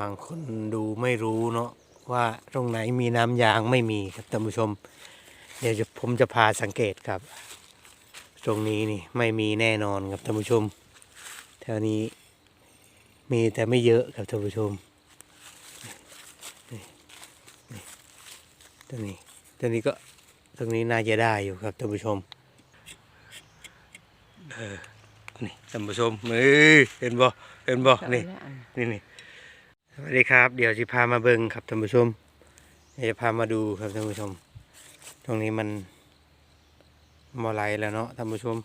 บางคนดูไม่รู้เนาะว่าตรงไหนมีน้ำยางไม่มีครับท่านผู้ชม เดี๋ยวจะผมจะพาสังเกตครับ ตรงนี้นี่ไม่มีแน่นอนครับท่านผู้ชมแถวนี้มีแต่ไม่เยอะครับท่านผู้ชมนี่นี่ตรงนี้ตรงนี้ก็ตรงนี้น่าจะได้อยู่ครับท่านผู้ชมเออนี่ท่านผู้ชมเอ้ยเห็นบ่เห็นบ่นี่นี่นี่ สวัสดีครับ เดี๋ยวจะพามาเบิงครับท่านผู้ชมจะพามาดูครับท่านผู้ชม ตรงนี้มันมอไหลแล้วเนาะท่านผู้ชม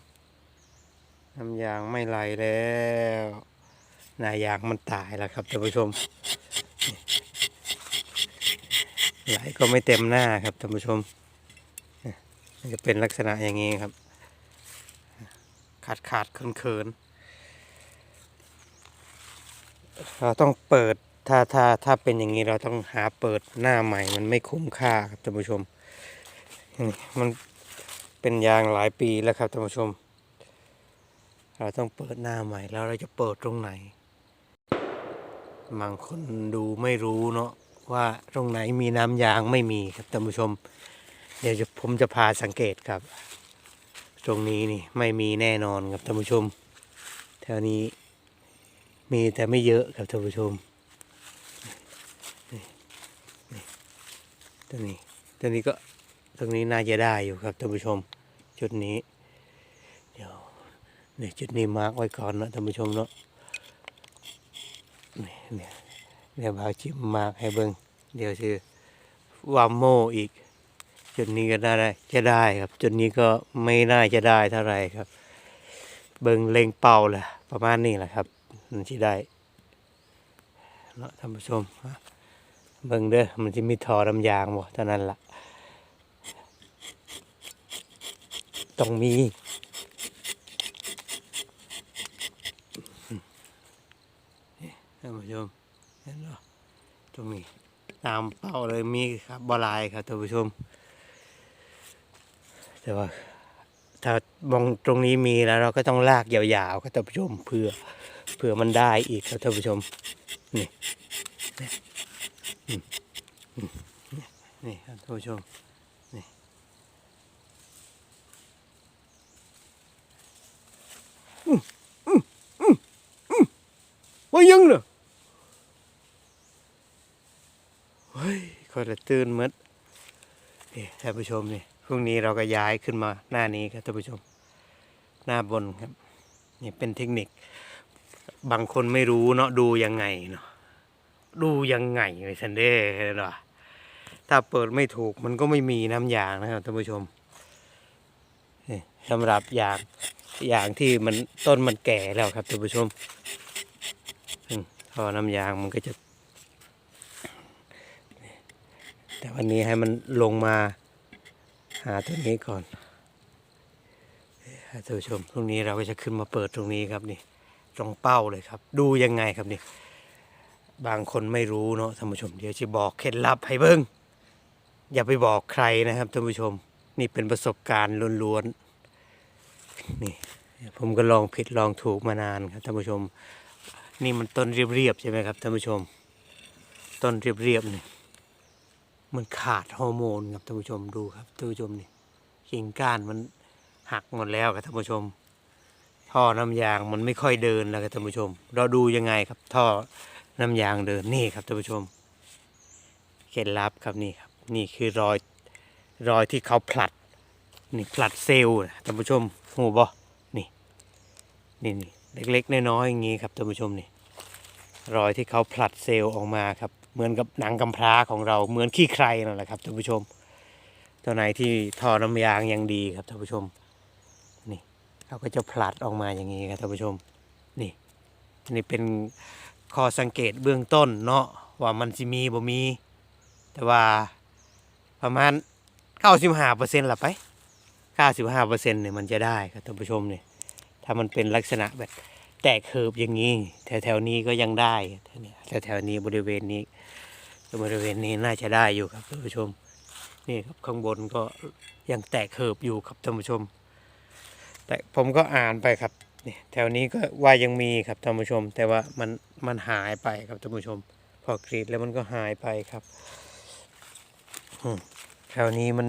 น้ำยางไม่ไหลแล้วนายางมันตายแล้วครับท่านผู้ชมไหลก็ไม่เต็มหน้าครับท่านผู้ชมมันจะเป็นลักษณะอย่างนี้ครับ ขาดขาดเขินเขินเราต้องเปิด ถ้าถ้าถ้าเป็นอย่างนี้เราต้องหาเปิดหน้าใหม่ มันไม่คุ้มค่าครับท่านผู้ชมนี่มันเป็นยางหลายปีแล้วครับท่านผู้ชม เราต้องเปิดหน้าใหม่แล้วเราจะเปิดตรงไหนบางคนดูไม่รู้เนาะว่าตรงไหนมีน้ำยางไม่มีครับท่านผู้ชม เดี๋ยวผมจะพาสังเกตครับ ตรงนี้นี่ไม่มีแน่นอนครับท่านผู้ชมแถวนี้มีแต่ไม่เยอะครับท่านผู้ชมนี่นี่ ตรงนี้ตรงนี้ก็ตรงนี้น่าจะได้อยู่ครับท่านผู้ชม จุดนี้ เดี๋ยวเนี่ยจุดนี้มาร์กไว้ก่อนนะท่านผู้ชมเนาะนี่เนี่ยเดี๋ยวบาจิมมาร์กให้เบิ้งเดี๋ยวชื่อวามโมอีก จุดนี้ก็ได้จะได้ครับ จุดนี้ก็ไม่น่าจะได้เท่าไหร่ครับ เบิ้งเล็งเป่าแหละประมาณนี้แหละครับมันจะได้เนาะท่านผู้ชมฮะ เบิ่งเด้อมันจะมีทอน้ำยางบ่เท่านั้นละต้องมีนี่ท่านผู้ชมเห็นเนาะตรงนี้ตามเป้าเลยมีครับบลายครับท่านผู้ชม แต่ว่าถ้ามองตรงนี้มีแล้วเราก็ต้องลากยาวๆครับท่านผู้ชมเพื่อเผื่อมันได้อีกครับท่านผู้ชมนี่ นี่ครับท่านผู้ชมนี่อืมอืมอืมอืมว่ายังเนอะเฮ้ยคอยละตื่นหมดนี่ท่านผู้ชมนี่พรุ่งนี้เราก็ย้ายขึ้นมาหน้านี้ครับท่านผู้ชม หน้าบนครับ นี่เป็นเทคนิค บางคนไม่รู้เนาะดูยังไงเนาะ ดูยังไงไอ้ซันเด้เนาะถ้าเปิดไม่ถูกมันก็ไม่มีน้ำยางนะครับท่านผู้ชมนี่สำหรับยางยางที่มันต้นมันแก่แล้วครับท่านผู้ชมอืมพอน้ำยางมันก็จะ แต่วันนี้ให้มันลงมาหาตัวนี้ก่อนท่านผู้ชมพรุ่งนี้เราก็จะขึ้นมาเปิดตรงนี้ครับนี่ตรงเป้าเลยครับ ดูยังไงครับนี่ บางคนไม่รู้เนาะท่านผู้ชม เดี๋ยวจะบอกเคล็ดลับให้เบิ้งอย่าไปบอกใครนะครับท่านผู้ชม นี่เป็นประสบการณ์ล้วนๆนี่ผมก็ลองผิดลองถูกมานานครับท่านผู้ชม นี่มันต้นเรียบๆใช่ไหมครับท่านผู้ชม ต้นเรียบๆนี่มันขาดฮอร์โมนครับท่านผู้ชมดูครับท่านผู้ชมนี่กิ่งก้านมันหักหมดแล้วครับท่านผู้ชม ท่อน้ำยางมันไม่ค่อยเดินแล้วครับท่านผู้ชม เราดูยังไงครับท่อ น้ำยางเดินนี่ครับท่านผู้ชมเคล็ดลับครับนี่ครับ นี่คือรอยรอยที่เขาผลัด นี่ผลัดเซลล์นะท่านผู้ชมหูบ่นี่นี่นี่เล็กๆน้อยๆอย่างงี้ครับท่านผู้ชมนี่รอยที่เขาผลัดเซลล์ออกมาครับ เหมือนกับหนังกำพร้าของเราเหมือนขี้ใครนั่นแหละครับท่านผู้ชม ตัวไหนที่ท่อน้ำยางยังดีครับท่านผู้ชม นี่เราก็จะผลัดออกมาอย่างนี้ครับท่านผู้ชม นี่นี่เป็น ข้อสังเกตเบื้องต้นเนาะว่ามันสิมีบ่มี แต่ว่าประมาณ95%ละไป 95%เนี่ยมันจะได้ครับท่านผู้ชมเนี่ยถ้ามันเป็นลักษณะแบบแตกเคิบอย่างนี้แถวๆนี้ก็ยังได้แถวๆแถวนี้บริเวณนี้บริเวณนี้น่าจะได้อยู่ครับท่านผู้ชม นี่ครับข้างบนก็ยังแตกเคิบอยู่ครับท่านผู้ชม แต่ผมก็อ่านไปครับ นี่แถวนี้ก็ว่ายังมีครับท่านผู้ชม แต่ว่ามันมันหายไปครับท่านผู้ชม พอกรีดแล้วมันก็หายไปครับแถวนี้มัน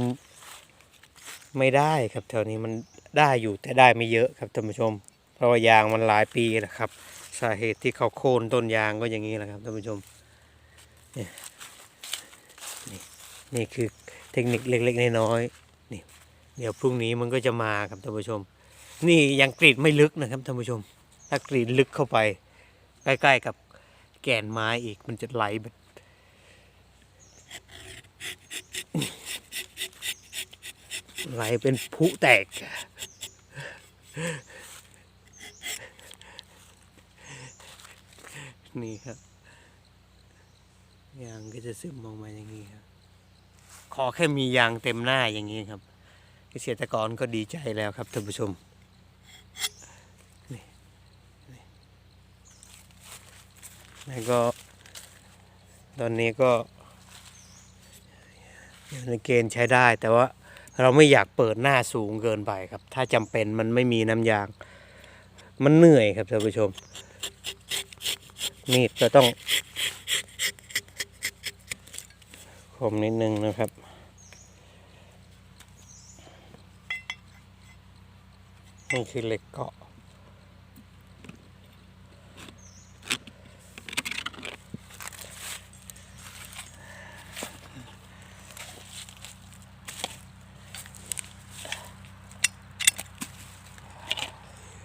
ไม่ได้ครับแถวนี้มันได้อยู่แต่ได้ไม่เยอะครับท่านผู้ชม เพราะว่ายางมันหลายปีแล้วครับ สาเหตุที่เขาโค่นต้นยางก็อย่างนี้แหละครับท่านผู้ชมนี่นี่คือเทคนิคเล็กๆน้อยๆนี่เดี๋ยวพรุ่งนี้มันก็จะมาครับท่านผู้ชม นี่ยังกรีดไม่ลึกนะครับท่านผู้ชม ถ้ากรีดลึกเข้าไป ใกล้ๆกับแกนไม้อีกมันจะไหลแบบไหลเป็นผุแตก นี่ครับยางก็จะซึมออกมาอย่างนี้ครับ ขอแค่มียางเต็มหน้าอย่างนี้ครับ เกษตรกรก็ดีใจแล้วครับท่านผู้ชมนี่นี่ แล้วก็ ตอนนี้ก็ยในเกณฑ์ใช้ได้ แต่ว่าเราไม่อยากเปิดหน้าสูงเกินไปครับ ถ้าจำเป็นมันไม่มีน้ำยาง มันเหนื่อยครับท่านผู้ชม มีดก็ต้องคมนิดนึงนะครับนี่คือเหล็กเกาะ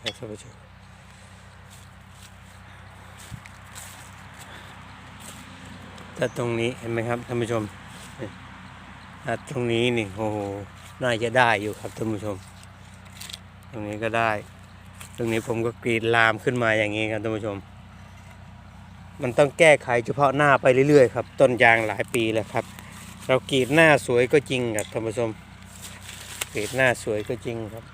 ครับท่านผู้ชม ถ้าตรงนี้เห็นไหมครับท่านผู้ชมถ้าตรงนี้นี่โอ้โหน่าจะได้อยู่ครับท่านผู้ชม ตรงนี้ก็ได้ ตรงนี้ผมก็กรีดลามขึ้นมาอย่างนี้ครับท่านผู้ชม มันต้องแก้ไขเฉพาะหน้าไปเรื่อยๆครับ ต้นยางหลายปีแล้วครับ เรากรีดหน้าสวยก็จริงครับท่านผู้ชมกรีดหน้าสวยก็จริงครับ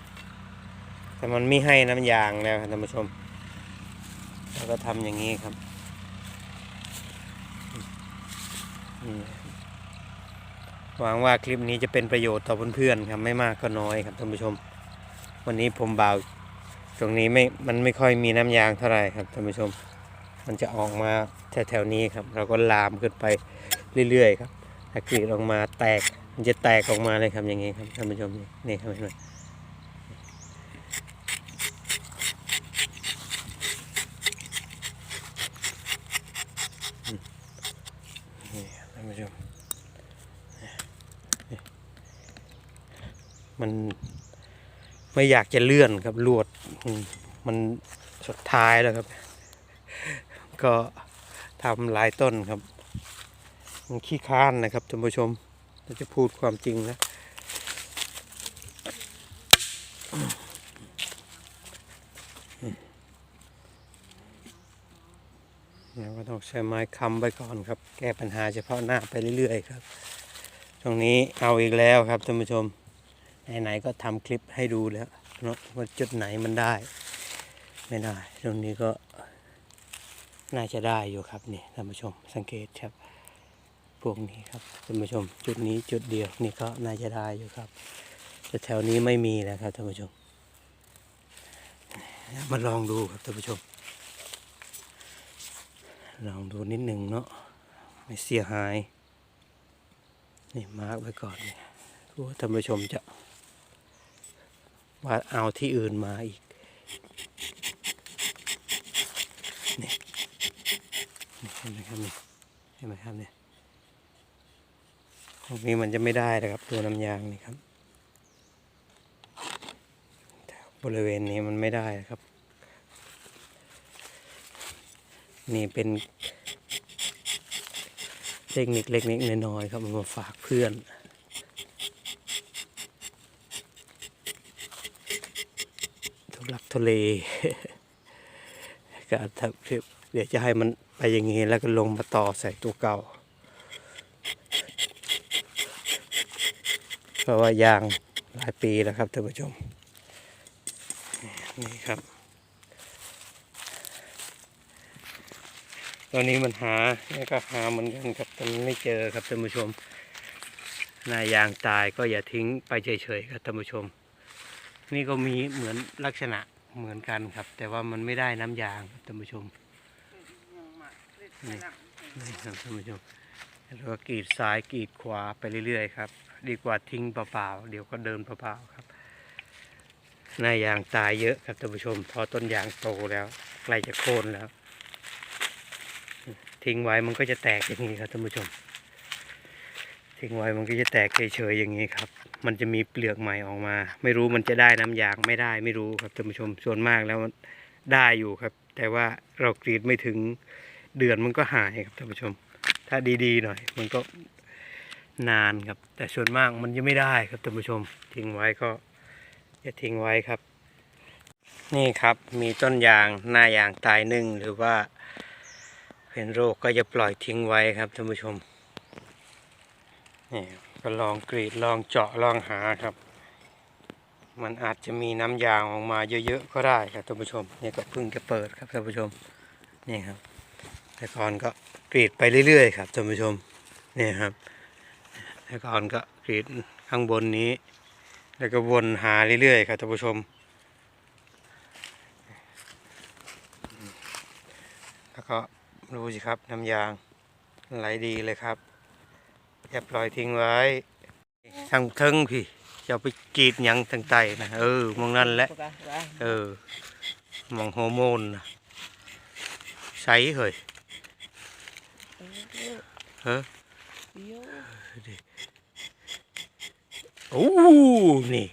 แต่มันไม่ให้น้ำยางแล้วครับท่านผู้ชมเราก็ทำอย่างนี้ครับอืม หวังว่าคลิปนี้จะเป็นประโยชน์ต่อเพื่อนๆครับไม่มากก็น้อยครับท่านผู้ชม วันนี้ผมเบาตรงนี้ไม่ มันไม่ค่อยมีน้ำยางเท่าไหร่ครับท่านผู้ชม มันจะออกมาแถวๆนี้ครับ เราก็ลามขึ้นไปเรื่อยๆครับถ้ากรีดออกมาแตก มันจะแตกออกมาเลยครับอย่างนี้ครับท่านผู้ชมนี่นี่ครับเห็นไหม นี่ครับท่านผู้ชมนี่ มันไม่อยากจะเลื่อนครับลวดมมันสุดท้ายแล้วครับ ก็ทำหลายต้นครับ มันขี้ค้านนะครับท่านผู้ชมเราจะพูดความจริงนะเราก็ต้องใช้ไม้ค้ำไปก่อนครับ แก้ปัญหาเฉพาะหน้าไปเรื่อยๆครับ ตรงนี้เอาอีกแล้วครับท่านผู้ชม ไหนๆก็ทำคลิปให้ดูแล้วเนาะว่าจุดไหนมันได้ ไม่ได้ ตรงนี้ก็น่าจะได้อยู่ครับนี่ท่านผู้ชมสังเกตครับ พวกนี้ครับท่านผู้ชม จุดนี้จุดเดียวนี่ก็น่าจะได้อยู่ครับแต่แถวนี้ไม่มีนะครับท่านผู้ชมมาลองดูครับท่านผู้ชม ลองดูนิดหนึ่งเนาะไม่เสียหาย นี่มาร์กไว้ก่อนเนี่ยท่านผู้ชมจะ ว่าเอาที่อื่นมาอีกนี่เห็นไหมครับนี่เห็นไหมครับเนี่ยตรงนี้มันจะไม่ได้นะครับ ตัวน้ำยางนี่ครับบริเวณนี้มันไม่ได้นะครับ นี่เป็นเทคนิคเล็กๆน้อยๆครับมาฝากเพื่อน ลักทุเลก็ถ้าเดี๋ยวจะให้มันไปอย่างนี้แล้วก็ลงมาต่อใส่ตัวเก่า เพราะว่ายางหลายปีแล้วครับท่านผู้ชม นี่ครับ ตอนนี้มันหาแล้วก็หาเหมือนกันครับแต่มันไม่เจอครับท่านผู้ชมนายางตายก็อย่าทิ้งไปเฉยๆครับท่านผู้ชม นี่ก็มีเหมือนลักษณะเหมือนกันครับ แต่ว่ามันไม่ได้น้ำยางครับท่านผู้ชมนี่นี่ครับท่านผู้ชมแล้วก็กรีดซ้ายกรีดขวาไปเรื่อยๆครับ ดีกว่าทิ้งเปล่าๆเดี๋ยวก็เดินเปล่าๆครับหน้ายางตายเยอะครับท่านผู้ชมพอต้นยางโตแล้วใกล้จะโค่นแล้ว ทิ้งไว้มันก็จะแตกอย่างนี้ครับท่านผู้ชม ทิ้งไว้มันก็จะแตกเฉยๆอย่างนี้ครับ มันจะมีเปลือกใหม่ออกมา ไม่รู้มันจะได้น้ำยางไม่ได้ไม่รู้ครับท่านผู้ชมส่วนมากแล้วมันได้อยู่ครับ แต่ว่าเรากรีดไม่ถึงเดือนมันก็หายครับท่านผู้ชม ถ้าดีๆหน่อย มันก็นานครับ แต่ส่วนมากมันยังไม่ได้ครับท่านผู้ชม ทิ้งไว้ก็จะทิ้งไว้ครับ นี่ครับมีต้นยางหน้ายางตายนึ่งหรือว่าเป็นโรคก็จะปล่อยทิ้งไว้ครับท่านผู้ชม นี่ก็ลองกรีดลองเจาะลองหาครับ มันอาจจะมีน้ำยางออกมาเยอะๆก็ได้ครับท่านผู้ชมนี่ก็เพิ่งจะเปิดครับท่านผู้ชมนี่ครับ แต่ก่อนก็กรีดไปเรื่อยๆครับท่านผู้ชมนี่ครับแต่ก่อนก็กรีดข้างบนนี้ แล้วก็วนหาเรื่อยๆครับท่านผู้ชม แล้วก็ดูสิครับน้ำยางไหลดีเลยครับ อย่าปล่อยทิ้งไว้ทางเทิงพี่จะเอาไปกรีดยังทางใต้นะเออมองนั่นแหละเออมองฮอร์โมนนะใสเฮ้ยเฮ้อโอ้นี่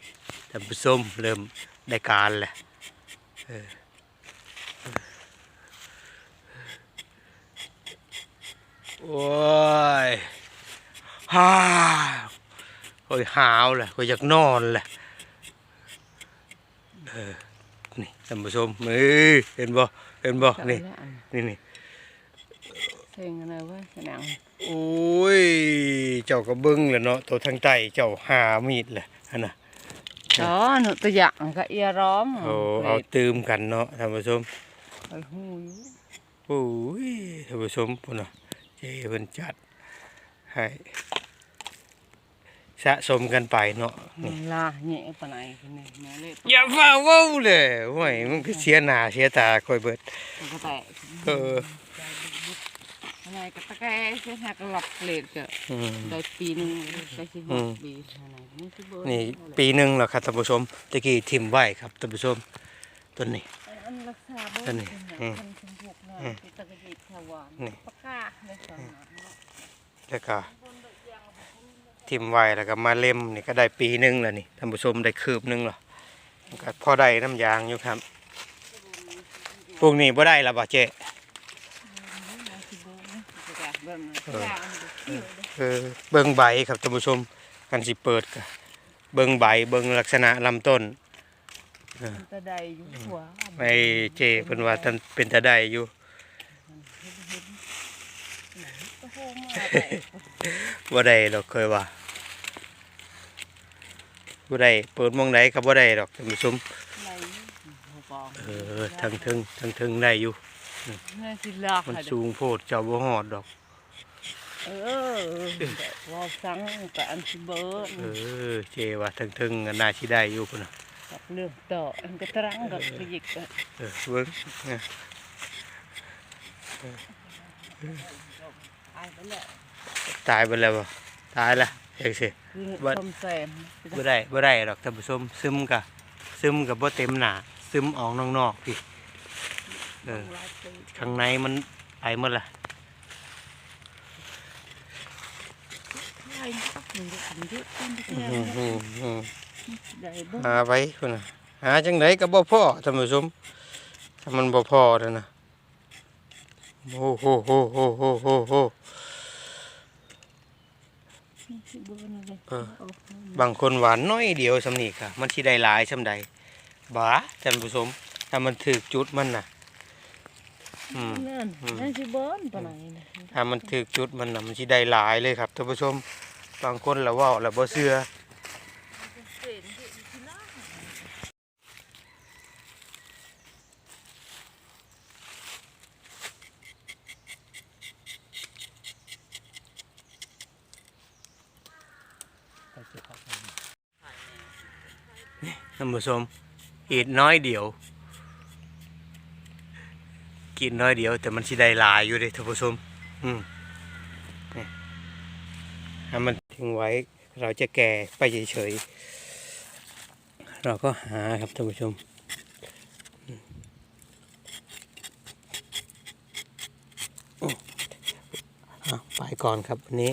ท่านผู้ชมเริ่มได้การแล้วเออโอ้ย ฮ่าโอ้ยหาวเลยก็อยากนอนเลยเออนี่ท่านผู้ชมนี่เห็นบ่เห็นบ่นี่นี่นี่เพลงอะไรวะหนังโอ้ยเจ้าก็เบิ้งแหล้วเนาะตัวทางใต้เจ้าหามีดแหละอันน่ะอ๋อหนูตัวอย่างก็เอียร้อมโอ้เอาตืมกันเนาะท่านผู้ชมไอ้หูอยู่โอ้ยท่านผู้ชมพุ่นน่ะเจ้เพิ่นจัดให้ สะสมกันไปเนาะนี่ลาแหน่ปานไหนคนนี้แม่เล็บอย่าฟ้าเว้าเลยโอ้ยมันก็เสียหน้าเสียตาค่อยเบิดก็แตกเอออะไรก็ตะแกใช่หักหลับเลดก็อืมได้ปีนึงได้สิบอืมปีอะไรนี่สิเบิร์นี่ปีหนึงแล้วครับท่านผู้ชมตะกี้ทิมไว้ครับท่านผู้ชมต้นนี้อันรักษาเบิอันนี้ร์อืมคันสมบุกนะอืมที่ตะกี้ชาวานนี่ปากกาเลยสองหนังเนาะแล้วก็ ทิมไว้แล้วก็มาเล่มนี่ก็ได้ปีหนึงแล้วนี่ท่านผู้ชมได้คืบหนึงแล้วก็พอได้น้ำยางอยู่ครับพวกนี้บ่ได้ละบ่เจ้เบิร์นะปากกาเบิร์นะปากกาอันเดียวเที่ยวเด้อเบิ่งใบครับท่านผู้ชมกันสิเปิดก็เบิ่งใบเบิ่งลักษณะลำต้นมันจะไดอยู่หัวไอ้เจเพิ่นว่าท่านเป็นตาได้อยู่ก็โฮมมาได้บ่ได้ดอกเคยว่า บ่ได้เปิดหมองไหนก็บ่ได้ดอกท่านผู้ชมไหนหัวปองเออทั้งถึงทั้งถึงได้อยู่แม่สิลากมันให้เด้อสูงโพดเจ้าบ่ฮอดดอกเออว่าสังกับอันสิเบิร์เออเจว่าทั้งถึงก็น่าสิได้อยู่พุ่นน่ะกับเรื่องต่ออันก็ตรังกับกระยิกอะเออเบิ่งนะอายไปแล้วตายไปแล้วบ่ตายละ จังซี่คือวัดชมแซมบ่ได้บ่ได้ดอกท่านผู้ชมซึมกะซึมกับบ่เต็มหน้าซึมออกนอกๆพี่เออหลายปีข้างในมันไปหมดละใช่ครับมันจะทำเยอะขึ้นไปอืแค่มอืมอืมได้เบิ้งหาไปพุ่นน่ะหาจังไดก็บ่พอท่านผู้ชมถ้ามันบ่พอนั่นน่ะโอ้โหโหโหโหโหโหสิเบิร์เลยเออบางคนหวานน้อยเดียวสำนีค่ะ มันสิได้หลายสำใดบ้าท่านผู้ชมถ้ามันถึกจุดมันน่ะอืมนั่นนั่นสิเบิร์ปานไหนนะถ้ามันถึกจุดมันน่ะมันสิได้หลายเลยครับท่านผู้ชม บางคนละเว่าละบ่เชื่อ ท่านผู้ชมอีกน้อยเดียว กินน้อยเดียว แต่มันสิได้หลายอยู่เด้ท่านผู้ชมอืมนี่ถ้ามันทิ้งไว้เราจะแก่ไปเฉยๆเราก็หาครับท่านผู้ชมไปก่อนครับวันนี้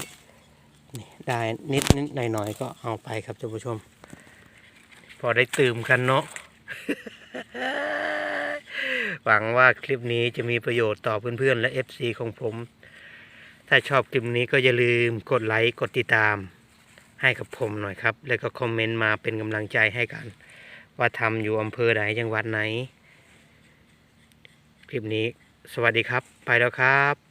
ได้นิดนิดหน่อยหน่อยๆก็เอาไปครับท่านผู้ชม พอได้ตื่มกันเนาะหวังว่าคลิปนี้จะมีประโยชน์ต่อเพื่อนๆ และ FC ของผม ถ้าชอบคลิปนี้ก็อย่าลืมกดไลค์กดติดตาม ให้กับผมหน่อยครับ แล้วก็คอมเมนต์มาเป็นกำลังใจให้กัน ว่าทำอยู่อำเภอไหนจังหวัดไหน คลิปนี้สวัสดีครับ ไปแล้วครับ